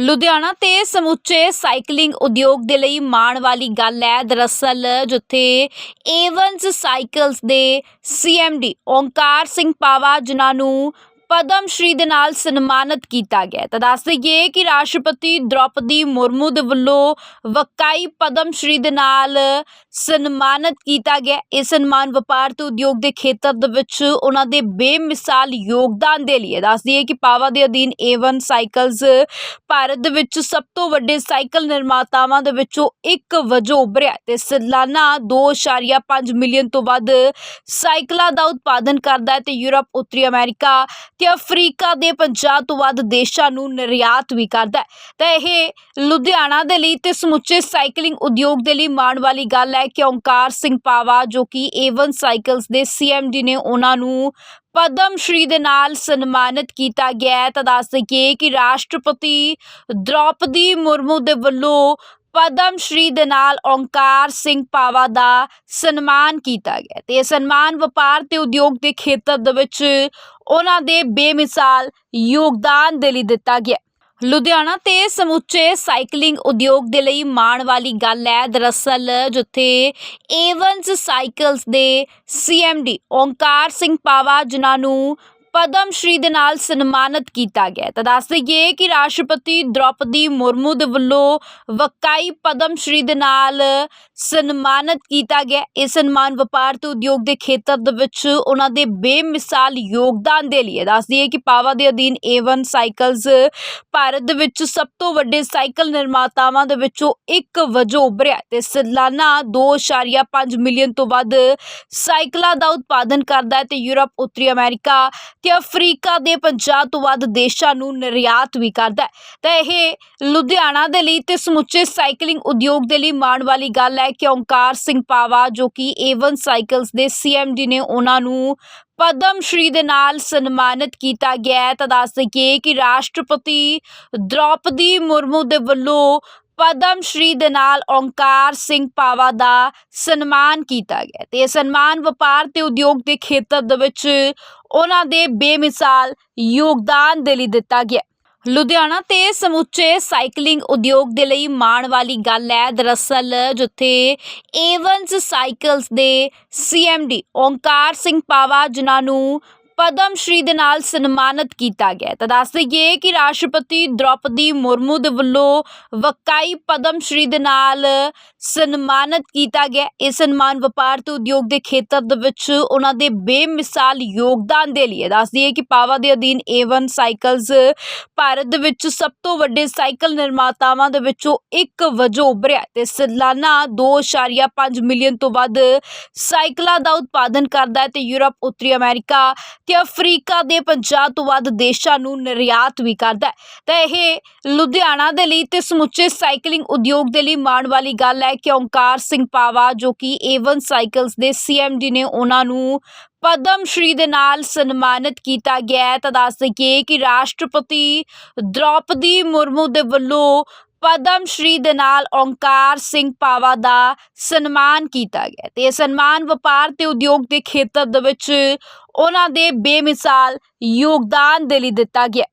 ਲੁਧਿਆਣਾ ਤੇ ਸਮੁੱਚੇ ਸਾਈਕਲਿੰਗ ਉਦਯੋਗ ਦੇ ਲਈ ਮਾਣ ਵਾਲੀ ਗੱਲ ਹੈ। ਦਰਅਸਲ ਜਿੱਥੇ ਏਵਨਸ ਸਾਈਕਲਸ ਦੇ ਸੀਐਮਡੀ ਓਂਕਾਰ ਸਿੰਘ ਪਾਵਾ, ਜਿਨ੍ਹਾਂ ਨੂੰ ਪਦਮ ਸ਼੍ਰੀ ਦੇ ਨਾਲ ਸਨਮਾਨਿਤ ਕੀਤਾ ਗਿਆ ਤਾਂ ਦੱਸ ਦਈਏ ਕਿ ਰਾਸ਼ਟਰਪਤੀ ਦ੍ਰੋਪਦੀ ਮੁਰਮੂ ਦੇ ਵੱਲੋਂ ਵਕਾਈ ਪਦਮ ਸ਼੍ਰੀ ਦੇ ਨਾਲ ਸਨਮਾਨਿਤ ਕੀਤਾ ਗਿਆ। ਇਹ ਸਨਮਾਨ ਵਪਾਰ ਤੇ ਉਦਯੋਗ ਦੇ ਖੇਤਰ ਦੇ ਵਿੱਚ ਉਹਨਾਂ ਦੇ ਬੇਮਿਸਾਲ ਯੋਗਦਾਨ ਦੇ ਲਈ ਹੈ। ਦੱਸ ਦਈਏ ਕਿ ਪਾਵਾ ਦੇ ਅਧੀਨ ਏਵਨ ਸਾਈਕਲਸ ਭਾਰਤ ਦੇ ਵਿੱਚ ਸਭ ਤੋਂ ਵੱਡੇ ਸਾਈਕਲ ਨਿਰਮਾਤਾਵਾਂ ਦੇ ਵਿੱਚੋਂ ਇੱਕ ਵਜੋਂ ਉੱਭਰਿਆ ਤੇ ਸਾਲਾਨਾ 2.5 ਮਿਲੀਅਨ ਤੋਂ ਵੱਧ ਸਾਈਕਲਾਂ ਦਾ ਉਤਪਾਦਨ ਕਰਦਾ ਹੈ ਤੇ ਯੂਰਪ, ਉੱਤਰੀ ਅਮਰੀਕਾ ਤੇ ਅਫਰੀਕਾ ਦੇ 50 ਤੋਂ ਵੱਧ ਦੇਸ਼ਾਂ ਨੂੰ ਨਿਰਯਾਤ ਵੀ ਕਰਦਾ ਹੈ। ਤਾਂ ਇਹ ਲੁਧਿਆਣਾ ਦੇ ਲਈ ਤੇ ਸਮੁੱਚੇ ਸਾਈਕਲਿੰਗ ਉਦਯੋਗ ਦੇ ਲਈ ਮਾਣ ਵਾਲੀ ਗੱਲ ਹੈ ਕਿ ਓਂਕਾਰ ਸਿੰਘ ਪਾਵਾ, ਜੋ ਕਿ ਏਵਨ ਸਾਈਕਲਸ ਦੇ ਸੀਐਮਡੀ ਨੇ ਉਹਨਾਂ ਨੂੰ ਪਦਮ ਸ਼੍ਰੀ ਦੇ ਨਾਲ ਸਨਮਾਨਿਤ ਕੀਤਾ ਗਿਆ ਹੈ। ਤਾਂ ਦੱਸ ਦਈਏ ਕਿ ਰਾਸ਼ਟਰਪਤੀ ਦ੍ਰੋਪਦੀ ਮੁਰਮੂ ਦੇ ਵੱਲੋਂ ਪਦਮ ਸ਼੍ਰੀ ਦੇ ਨਾਲ ਓਂਕਾਰ ਸਿੰਘ ਪਾਵਾ ਦਾ ਸਨਮਾਨ ਕੀਤਾ ਗਿਆ ਤੇ ਇਹ ਸਨਮਾਨ ਵਪਾਰ ਤੇ ਉਦਯੋਗ ਦੇ ਖੇਤਰ ਦੇ ਵਿੱਚ ਉਹਨਾਂ ਦੇ ਬੇਮਿਸਾਲ ਯੋਗਦਾਨ ਦੇ ਲਈ ਦਿੱਤਾ ਗਿਆ। ਲੁਧਿਆਣਾ ਤੇ ਸਮੁੱਚੇ ਸਾਈਕਲਿੰਗ ਉਦਯੋਗ ਦੇ ਲਈ ਮਾਣ ਵਾਲੀ ਗੱਲ ਹੈ, ਦਰਅਸਲ ਜਿੱਥੇ ਏਵਨਸ ਸਾਈਕਲਸ ਦੇ ਸੀਐਮਡੀ ਓਂਕਾਰ ਸਿੰਘ ਪਾਵਾ ਜਿਨ੍ਹਾਂ ਨੂੰ ਪਦਮ ਸ਼੍ਰੀ ਦੇ ਨਾਲ ਸਨਮਾਨਿਤ ਕੀਤਾ ਗਿਆ ਤਾਂ ਦੱਸ ਦਈਏ ਕਿ ਰਾਸ਼ਟਰਪਤੀ ਦ੍ਰੋਪਦੀ ਮੁਰਮੂ ਦੇ ਵੱਲੋਂ ਵਕਾਈ ਪਦਮ ਸ਼੍ਰੀ ਦੇ ਨਾਲ ਸਨਮਾਨਿਤ ਕੀਤਾ ਗਿਆ ਇਹ ਸਨਮਾਨ ਵਪਾਰ ਤੇ ਉਦਯੋਗ ਦੇ ਖੇਤਰ ਦੇ ਵਿੱਚ ਉਹਨਾਂ ਦੇ ਬੇਮਿਸਾਲ ਯੋਗਦਾਨ ਦੇ ਲਈ ਹੈ ਦੱਸ ਦਈਏ ਕਿ ਪਾਵਾ ਦੇ ਅਧੀਨ ਏਵਨ ਸਾਈਕਲਸ ਭਾਰਤ ਦੇ ਵਿੱਚ ਸਭ ਤੋਂ ਵੱਡੇ ਸਾਈਕਲ ਨਿਰਮਾਤਾਵਾਂ ਦੇ ਵਿੱਚੋਂ ਇੱਕ ਵਜੋਂ ਉੱਭਰਿਆ ਤੇ ਸਾਲਾਨਾ 2.5 ਮਿਲੀਅਨ ਤੋਂ ਵੱਧ ਸਾਈਕਲਾਂ ਦਾ ਉਤਪਾਦਨ ਕਰਦਾ ਹੈ ਤੇ ਯੂਰਪ ਉੱਤਰੀ ਅਮਰੀਕਾ ਤੇ ਅਫਰੀਕਾ ਦੇ 50 ਤੋਂ ਵੱਧ ਦੇਸ਼ਾਂ ਨੂੰ ਨਿਰਯਾਤ ਵੀ ਕਰਦਾ ਹੈ। ਤਾਂ ਇਹ ਲੁਧਿਆਣਾ ਦੇ ਲਈ ਤੇ ਸਮੁੱਚੇ ਸਾਈਕਲਿੰਗ ਉਦਯੋਗ ਦੇ ਲਈ ਮਾਣ ਵਾਲੀ ਗੱਲ ਹੈ ਕਿ ਓਂਕਾਰ ਸਿੰਘ ਪਾਵਾ ਜੋ ਕਿ ਏਵਨ ਸਾਈਕਲਸ ਦੇ ਸੀਐਮਡੀ ਨੇ ਉਹਨਾਂ ਨੂੰ ਪਦਮ ਸ਼੍ਰੀ ਦੇ ਨਾਲ ਸਨਮਾਨਿਤ ਕੀਤਾ ਗਿਆ ਹੈ। ਤਾਂ ਦੱਸ ਦਈਏ ਕਿ ਰਾਸ਼ਟਰਪਤੀ ਦ੍ਰੋਪਦੀ ਮੁਰਮੂ ਦੇ ਵੱਲੋਂ ਪਦਮ ਸ਼੍ਰੀ ਦੇ ਨਾਲ ਓਂਕਾਰ ਸਿੰਘ ਪਾਵਾ ਦਾ ਸਨਮਾਨ ਕੀਤਾ ਗਿਆ ਤੇ ਇਹ ਸਨਮਾਨ ਵਪਾਰ ਤੇ ਉਦਯੋਗ ਦੇ ਖੇਤਰ ਦੇ ਵਿੱਚ ਉਹਨਾਂ ਦੇ ਬੇਮਿਸਾਲ ਯੋਗਦਾਨ ਦੇ ਲਈ ਦਿੱਤਾ ਗਿਆ। ਲੁਧਿਆਣਾ ਤੇ ਸਮੁੱਚੇ ਸਾਈਕਲਿੰਗ ਉਦਯੋਗ ਦੇ ਲਈ ਮਾਣ ਵਾਲੀ ਗੱਲ ਹੈ, ਦਰਅਸਲ ਜਿੱਥੇ ਏਵਨਸ ਸਾਈਕਲਸ ਦੇ ਸੀਐਮਡੀ ਓਂਕਾਰ ਸਿੰਘ ਪਾਵਾ ਜਿਨ੍ਹਾਂ ਨੂੰ ਪਦਮ ਸ਼੍ਰੀ ਦੇ ਨਾਲ ਸਨਮਾਨਿਤ ਕੀਤਾ ਗਿਆ ਤਾਂ ਦੱਸ ਦਈਏ ਕਿ ਰਾਸ਼ਟਰਪਤੀ ਦ੍ਰੋਪਦੀ ਮੁਰਮੂ ਦੇ ਵੱਲੋਂ ਵਕਾਈ ਪਦਮ ਸ਼੍ਰੀ ਦੇ ਨਾਲ ਸਨਮਾਨਿਤ ਕੀਤਾ ਗਿਆ ਇਹ ਸਨਮਾਨ ਵਪਾਰ ਤੇ ਉਦਯੋਗ ਦੇ ਖੇਤਰ ਦੇ ਵਿੱਚ ਉਹਨਾਂ ਦੇ ਬੇਮਿਸਾਲ ਯੋਗਦਾਨ ਦੇ ਲਈ ਹੈ। ਦੱਸ ਦਈਏ ਕਿ ਪਾਵਾ ਦੇ ਅਧੀਨ ਏਵਨ ਸਾਈਕਲਸ ਭਾਰਤ ਦੇ ਵਿੱਚ ਸਭ ਤੋਂ ਵੱਡੇ ਸਾਈਕਲ ਨਿਰਮਾਤਾਵਾਂ ਦੇ ਵਿੱਚੋਂ ਇੱਕ ਵਜੋਂ ਉੱਭਰਿਆ ਤੇ ਸਾਲਾਨਾ 2.5 ਮਿਲੀਅਨ ਤੋਂ ਵੱਧ ਸਾਈਕਲਾਂ ਦਾ ਉਤਪਾਦਨ ਕਰਦਾ ਹੈ ਤੇ ਯੂਰਪ, ਉੱਤਰੀ ਅਮਰੀਕਾ ਤੇ ਅਫਰੀਕਾ ਦੇ 50 ਤੋਂ ਵੱਧ ਦੇਸ਼ਾਂ ਨੂੰ ਨਿਰਯਾਤ ਵੀ ਕਰਦਾ ਹੈ। ਤਾਂ ਇਹ ਲੁਧਿਆਣਾ ਦੇ ਲਈ ਤੇ ਸਮੁੱਚੇ ਸਾਈਕਲਿੰਗ ਉਦਯੋਗ ਦੇ ਲਈ ਮਾਣ ਵਾਲੀ ਗੱਲ ਹੈ ਕਿ ਓਂਕਾਰ ਸਿੰਘ ਪਾਵਾ, ਜੋ ਕਿ ਏਵਨ ਸਾਈਕਲਸ ਦੇ ਸੀਐਮਡੀ ਨੇ ਉਹਨਾਂ ਨੂੰ ਪਦਮ ਸ਼੍ਰੀ ਦੇ ਨਾਲ ਸਨਮਾਨਿਤ ਕੀਤਾ ਗਿਆ ਹੈ। ਤਾਂ ਦੱਸ ਦਈਏ ਕਿ ਰਾਸ਼ਟਰਪਤੀ ਦ੍ਰੋਪਦੀ ਮੁਰਮੂ ਦੇ ਵੱਲੋਂ ਪਦਮ ਸ਼੍ਰੀ ਦੇ ਨਾਲ ਓਂਕਾਰ ਸਿੰਘ ਪਾਵਾ ਦਾ ਸਨਮਾਨ ਕੀਤਾ ਗਿਆ ਤੇ ਇਹ ਸਨਮਾਨ ਵਪਾਰ ਤੇ ਉਦਯੋਗ ਦੇ ਖੇਤਰ ਦੇ ਵਿੱਚ ਉਹਨਾਂ ਦੇ ਬੇਮਿਸਾਲ ਯੋਗਦਾਨ ਦੇ ਲਈ ਦਿੱਤਾ ਗਿਆ।